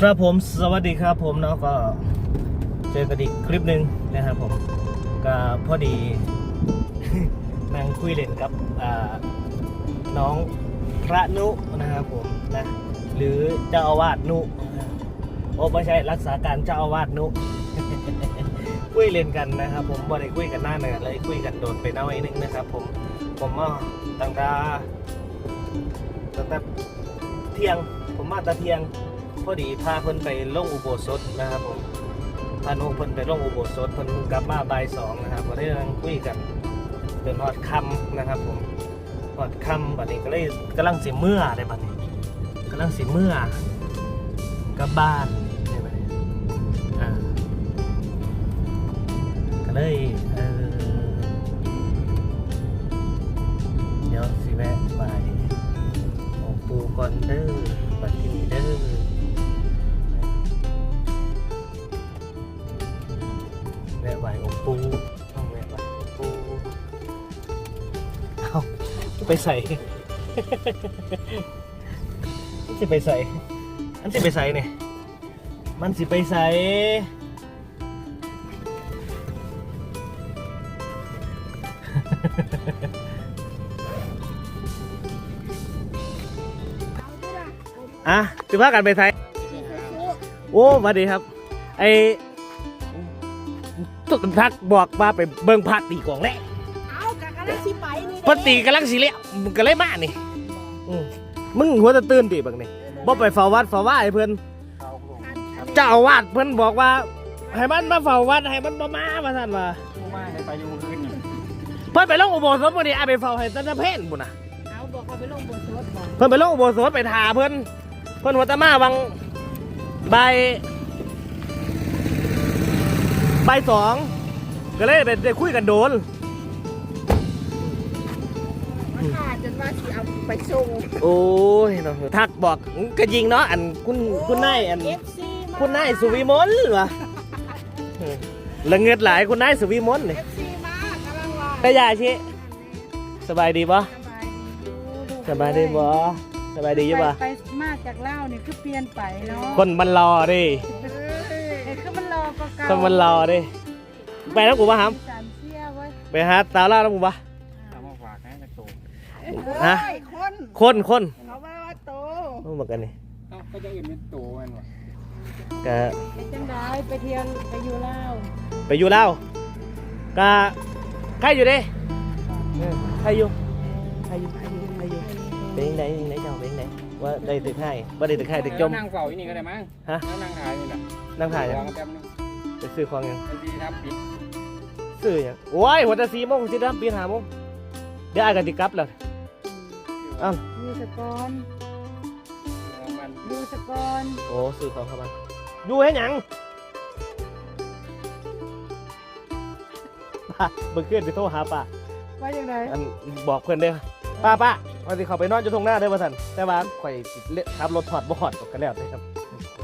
ครับผมสวัสดีครับผมเนาะก็เจอกันอีกคลิปหนึ่งนะครับผมก็พอดีนั่งคุยเล่นกับอ่าน้องพระนุนะครับผมนะหรือเจ้าอาวาสนุโอ้ไม่ใช่รักษาการเจ้าอาวาสนุคุยเล่นกันนะครับ ผมบ่ได้คุยกันหน้าเลยเลยคุยกันโดนไปหน้าไว้นึงนะครับ ผมผมก็ตั้งแต่ตั้งแต่เที่ยง ผมมาแตะเที่ยง พอดีพาเพิ่นไปลงอุโบสถนะครับผมพานุเพิ่นไปลงอุโบสถเพิ่นกลับมาบ่ายสองนะครับก็ได้นั่งคุยกันจนฮอดคำนะครับผมฮอดคำบัดนี้ก็เลยกำลังสิเมื่อได้บัดนี้กำลังสิเมื่อกับบ้านได้บัดนี้อ่าก็เลยเออเดี๋ยวสิแวะไปของปูก่อนเด้อบัดที่นี่เด้อ แม่ไหวองค์ปูต้องแม่ไหวองค์ปูเอาไปใส่ มันสิไปใส่มันสิไปใส่เนี่ยมันสิไปใส่อะจะพากันไปไทยโอ้สวัสดีครับ ไอ ตุกทักบอกว่าไปเบิ่งพระตีของแหละเอากะกะได้สิไปนี่พระตีกำลังสิเลี้ยมึงก็เลยมานี่อืมมึงหัวจะตื่นตีบักนี่บ่ไปเฝ้าวัดเฝ้าว่าให้เพิ่นเจ้าอาวาสเพิ่นบอกว่า ให้มันมาเฝ้าวัดให้มันบ่มาว่าซั่นว่าผู้มาให้ไปอยู่คืนนี่เพิ่นไปลงอุโบสถบ่นี่อาไปเฝ้าให้ตะตะเพนพุ่นน่ะเอาบอกเขาไปลงบนรถบอกเพิ่นไปลงอุโบสถไปทาเพิ่นเพิ่นว่าแตะมาวังบ่ายบ่ายสองก็เลยได้ได้คุยกันโดนมันขาดจนว่าสิเอาไปส่งโอ้ยเนาะทักบอกก็ยิงเนาะอันคุณคุณนายอันเอฟซีคุณนายสุวิมลเหรอละเงิดหลายคุณนายสุวิมลนี่เอฟซีมากำลังว่าไปยาชิสบายดีปะสบายดีปะสบายดีอยู่ปะไปมาจากเล่าวนี่คือเปลี่ยนไปเนาะคนมันรอดิ ก็เก่าคนมันรอดิไปแล้วกูปะฮัมสามเชี่ยเว้ยไปหาสาวล่าแล้วกูปะถามมาฝากให้ตะโตฮะเอ้ยคนคนคนเขาว่าว่าโตโอ้เหมือนกันนี่เอ้าก็จะอื่นเป็นโตกันวะก็ไปจังไดไปเที่ยวไปอยู่เล่าวไปอยู่แล้วก็ใครอยู่ดิเออใครอยู่ใครอยู่ใครอยู่ใครอยู่เป็นยังไงยังไงเจ้าเป็นยังไงว่าได้ตึกให้ว่าได้ตึกให้ตึกจม นั่งเฝ้าอีนี่ก็ได้มั้งฮะ แล้วนั่งถ่ายนี่แหละนั่งถ่ายยังวางแป๊บนึง ไปซื้อของยังไอ้ที่ทับปิดซื้อยังโอ้ยหัวจะสี่โมงสิทำปีหาโมงเดี๋ยวอายกันติกลับแล้วอ้าวอยู่สกอนมันอยู่สกอนโอ้ซื้อของเข้ามาอยู่ให้หยังป้าเบิ่งขึ้นไปโทรหาป้าว่าจังไดอันบอกเพื่อนเด้อป้าป้าวันที่เขาไปนอนอยู่ตรงหน้าเด้อว่าสันแต่ว่าข่อยสิเละขับรถถอดบ่หอดกันแล้วเด้อครับ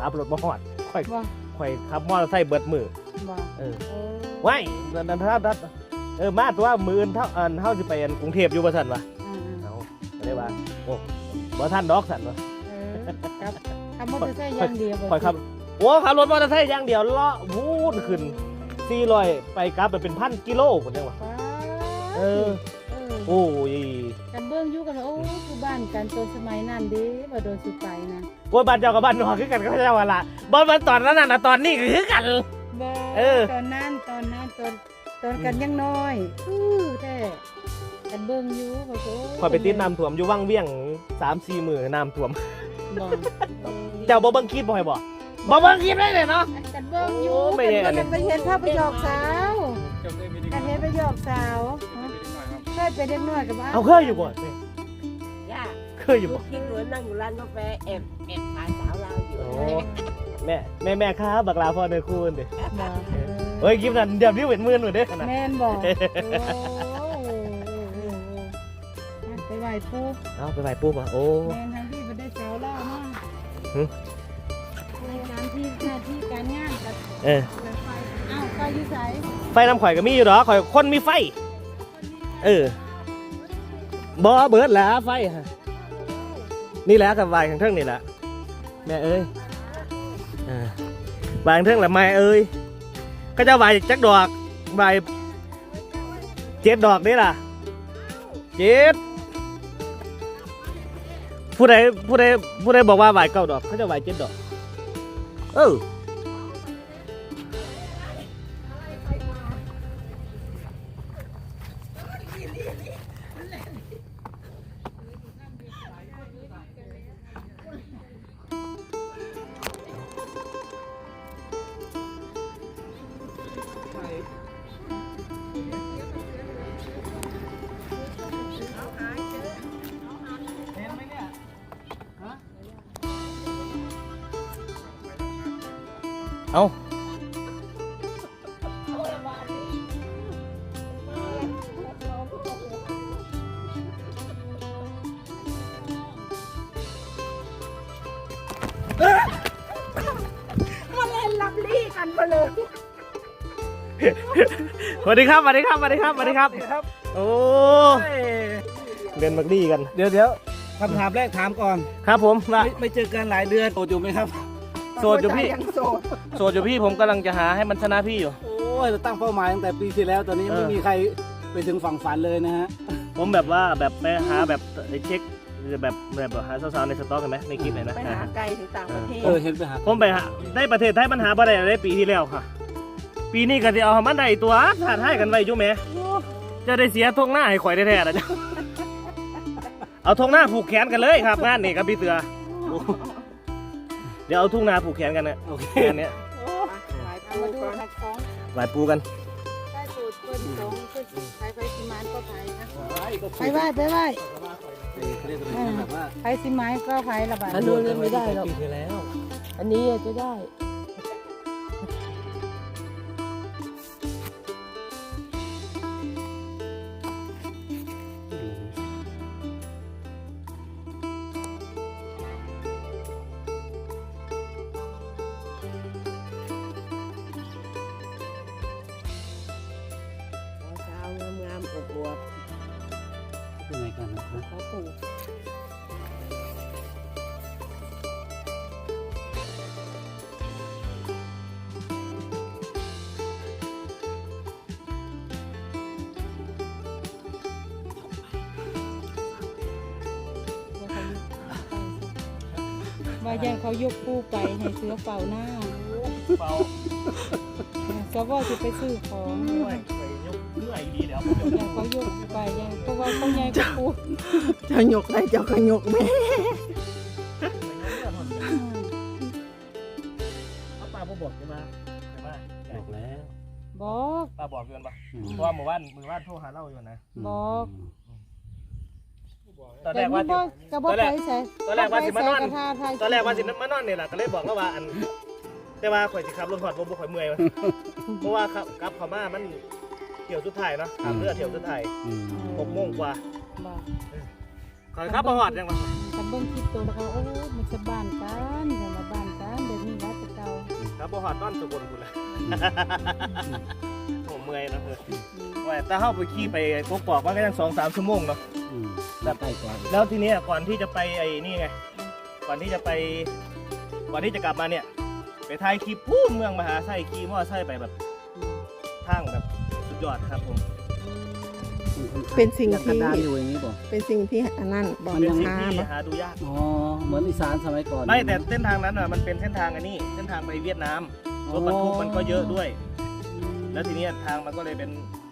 ขับรถบ่หอดข่อยว่า ข่อยขับมอเตอร์ไซค์เบิดมือว่าเออเออว้ายนั่นนั่นถ้าถ้าเออมาตัวมืออื่นเท่าอันเท่าสิไปอันกรุงเทพอยู่ว่าสันวะอ่าเอาก็ได้ว่าโอ้บ่ท่านดอกสันวะ เออครับขับมอเตอร์ไซค์อย่างเดียวข่อยขับโอ้ขับรถมอเตอร์ไซค์อย่างเดียวเลาะวูดขึ้น400ไปกลับไปเป็นพันกิโลคนจังวะว้าเออเออ โอ้ยกันเบิ้งอยู่กันว่าโอ้คือบ้านกันตัวสมัยนั้นเดิว่าโดนสุดไปนะโอ้ยบ้านเจ้ากับบ้านนอกคือกันก็เจ้าว่าละบ้านมันตอนนั้นน่ะตอนนี้ก็คือกันบ่เออตอนนั้นตอนนั้นตอนตอนกันยังน้อยอื้อแท้กันเบิ้งอยู่ว่าโอ้ข่อยไปติดน้ำท่วมอยู่วังเวียงสามสี่มือน้ำท่วมบ่เจ้าบ่เบิ่งคลิปบ่ให้บ่บ่เบิ่งคลิปได้เลยเนาะกันเบิ้งอยู่โอ้ไม่แย่อันนี้กันไปเห็นภาพประโยคสาวจบได้ไม่ได้กันเห็นประโยคสาว เคยไปเด็กน้อยกับเอาเคยอยู่บ่ย่าเคยอยู่บ่คิดเหมือนนั่งอยู่ร้านกาแฟแอบแอบหาสาวเราอยู่โอ้แม่แม่แม่ครับบักลาพ่อเด้อคุณเด้อบ่เฮ้ยคลิปนั้นเดี๋ยวนี้เป็นหมื่นหมดเด้อขนาดแม่นบอกโอ้ไปไหว้ปู่เอาไปไหว้ปู่บ่โอ้แม่นทางที่ไปได้สาวเล่ามาหึในการที่หน้าที่การงานกับเออกับไฟอ้าวไฟอยู่ไสไฟน้ำข่อยก็มีอยู่ดอกข่อยคนมีไฟ เออบ่เบิดแล้วไฟฮะนี่แหละกับไหว้ข้างเทิงนี่แหละแม่เอ้ยเออวางเทิงละไม้เอ้ยก็จะใบจักดอกใบเจ็ดดอกนี่ล่ะเจ็ดผู้ใดผู้ใดผู้ใดบอกว่าใบเก้าดอกเขาจะใบเจ็ดดอกเออ เอามาเล่นลับลี่กันมาเลยสวัสดีครับสวัสดีครับสวัสดีครับสวัสดีครับ ครับโอ้เรียนมักดีกัน เดี๋ยวเดี๋ยวคำถามแรกถามก่อน ครับผมว่าไม่ไม่เจอกันหลายเดือนโสดอยู่ไหมครับ โสดอยู่พี่ ยังโสดโสดอยู่พี่ผมกำลังจะหาให้มันชนะพี่อยู่ โอ้ยเราตั้งเป้าหมายตั้งแต่ปีที่แล้ว ตอนนี้เออ ไม่มีใครไปถึงฝั่งฝันเลยนะฮะ ผมแบบว่าแบบไปหาแบบไอ้เช็คแบบแบบหาสาวๆในสต็อกเห็นไหมในคลิปเห็นไหมไปหาไกลถึงต่างประเทศเออเห็นไปหาผมไปหาได้ประเทศไทยมันหาบ่ได้ได้ปีที่แล้วค่ะ ปีนี้ก็จะเอามันได้ตัวถ่าทายกันไว้จุแหม่จะได้เสียทงหน้าให้ข่อยได้แท้ๆนะจ๊ะเอาทงหน้าผูกแขนกันเลยครับงานนี่ครับพี่เตือ เดี๋ยวเอาทุ่งนาผูกแขนกันนะโอเคแขนเนี้ยหมายเอาปูมาดูก่อนหัดของหวายปูกันได้สูตรเพิ่นสองเพิ่นใครไปสิมานก็ไผนะก็ไปไหว้ไปไหว้เรียกอะไรแบบว่าใครสิมานก็ไผละบาดอันนู้นไม่ได้หรอก ปีที่แล้ว อันนี้จะได้ วบเป็นไงกันนะครับเขาปลูกว่าย่านเขายกปูไปให้เสือเป่าหน้าเบาสวอสิไปซื้อของ มื่อยดีแล้วย่านเขายกไปย่านเพราะว่าเขาใหญ่กว่าปูเจ้ายกได้เจ้าก็หยกแม่เอาป้าบ่บอกใช่ไหมใช่ไหมบอกแล้วบอกป้าบอกอยู่กันปะเพราะว่าหมู่บ้านหมู่บ้านโทรหาเราอยู่นะบอกตอนแรกว่าแต่สินี่บ่ก็บ่ไปใส่ตอนแรกว่าสิมานอนตอนแรกว่าสิมานอนเนี่แหละก็เลยบอกแล้วว่าอันแต่ว่าข่อยสิขับรถหอดบ่บ่ข่อยเมื่อยวะเพราะว่าขับกลับเขามามัน เที่ยวสุดท้ายเนาะขับเรือเที่ยวสุดท้ายอืมหกโมงกว่าบอกข่อยขับมาหอดยังวะกันเบิ่งคลิปตัวแล้วก็โอ้มันจะบ้านกันเดี๋ยวมาบ้านกันเดี๋ยวนี้ว่าจะเก่าขับมาหอดนอนสกลบุญเลยผมเมื่อยเนาะเออว่าแต่เฮาไปขี่ไปกกอกมันก็ยังสองสามชั่วโมงเนาะอืมแบบใกล้กว่าแล้วทีเนี้ยก่อนที่จะไปไอ้นี่ไงก่อนที่จะไป ก่อนที่จะกลับมาเนี่ย ไปถ่ายคลิปพูดเมืองมหาไส้ขี่มอไซค์ไปแบบทางแบบสุด ยอดครับผมเป็นสิ่งยังกระที่ดานอยู่อย่างนี้ป่ะเป็นสิ่งที่อันนั้นบอกเป็นสิ่งหาที่บ่หาดูยากอ๋อ เหมือนอีสานสมัยก่อนไม่แต่เส้นทางนั้นอะมันเป็นเส้นทางอันนี้เส้นทางไปเวียดนามรถบรรทุกมันก็เยอะด้วย แล้วทีเนี้ยทางมันก็เลยเป็น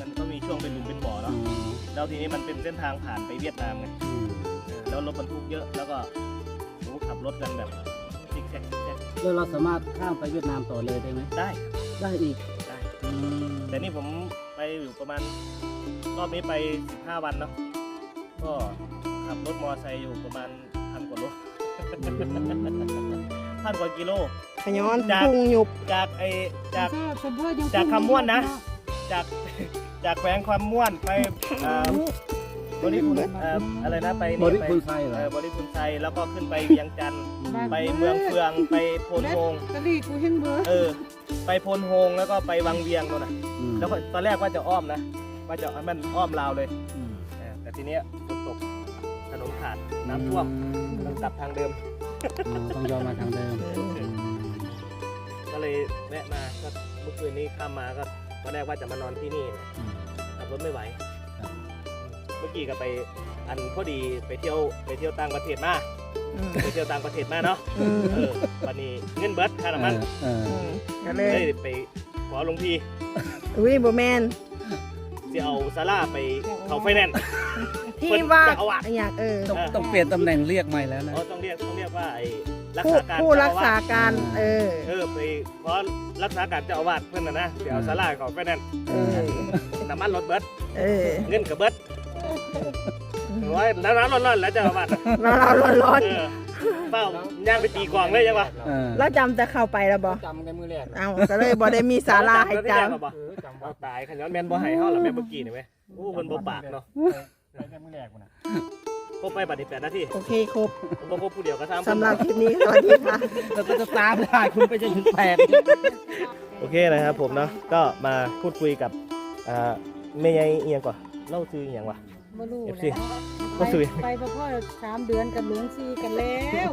มันก็มีช่วงเป็นหลุมเป็นบ่ออืเนาะมแล้วทีนี้มันเป็นเส้นทางผ่านไปเวียดนามไงอืมเออแล้วรถบรรทุกเยอะแล้วก็โอ้ขับรถกันแบบซิกแซกซิกแซกแล้วเราสามารถข้ามไปเวียดนามต่อเลยได้ไหมได้ได้อีกได้ อืมแต่นี่ผม ไปอยู่ประมาณรอบนี้ไป 15 วันเนาะก็ขับรถมอเตอร์ไซค์อยู่ประมาณพันกว่าโลพันกว่ากิโลขย้อนจากพุงหยุบจากไอจากเสื้อเสื้อเสื้อยังจากคำม่วนนะ จากจากแขวงความม่วนไปเอ่อบริพุนเอ่ออะไรนะไปบนี่ริไปคุณไทยเหรเอออบริพุนไทยแล้วก็ขึ้นไปเวียงจันทร์ไปเมืองเฟืองไปโพนโฮงกะลี่กูเห็นเบอร์เออ ไปโพนโฮงแล้วก็ไปวังเวียงโน่นน่ะอืมแล้วก็ตอนแรกว่าจะอ้อมนะว่าจะให้มันอ้อมลาวเลยอืมเออแต่ทีเนี้ยฝนตกถนนขาดน้ำท่วมต้องกลับทางเดิมอืมต้องยอมมาทางเดิมอืมวะมาก็เมื่อคืนนี้ข้ามมาก็ตอนแรกว่าจะมานอนที่นี่นะอืมขับรถไม่ไหว ครับเมื่อกี้ก็ไป อันพอดีไปเที่ยวไปเที่ยวต่างประเทศมาอืมไปเที่ยวต่างประเทศมาเนาะอืมเออวันนี้เงินเบิร์ดค่าน้ำมันเอออืมก็เลได้ยไปขอหลวงพี่อุ้ยบ่แมนจะเอาซาร่าไปเขาไฟแนนซ์ที่ว่าเจ้าอาวาสอยากเออต้องต้องเปลี่ยนตำแหน่งเรียกใหม่แล้วนะเขาต้องเรียกต้องเรียกว่าไอ้รักผู้ษาการผู้รักษาเจ้อวสการเออเออไปขอรักษาการเจ้าอาวาสเพื่อนนะนะเดี๋ยวเอาซาร่าเขาไฟแนนซ์เออน้ำมันรถเบิร์ดเออเงินกับเบิร์ด ร้อยแล้วน้ำร้อนๆแล้วเจ้าอาวาสเราเราร้อนร้อนเออเป้าย่างไปตีกลองเลยยังวะเออเราจำแต่เข้าไปแล้วบ่จำในมือแรกเอาก็เลยบ่ได้มีสาราให้จแล้วที่แรกอะบ่เออจำเอาว่าตายขย้อนแมนบ่ให้เฮาหรอแม่นเมื่อกี้นี่ไหมโอ้คนบ่ปากเนาะไปในมือแรกกูนะครบไปบัดนี้แปดนาทีำโอเคครบบ่ครบผู้เดียวก็ทำสำหรับคลิปนี้สวัสดีค่ะเราก็จะตามได้คุณไปจนถึงแปดโอเคนะครับผมเนาะก็มาพูดคุยกับอ่าแม่ยายเอียงก่อนเล่าซื้ออหย่างวะ บ่รู้ FC แล้วบ่ซื้อ ไปไปพ่อสามเดือนกับหลวงซีกันแล้ว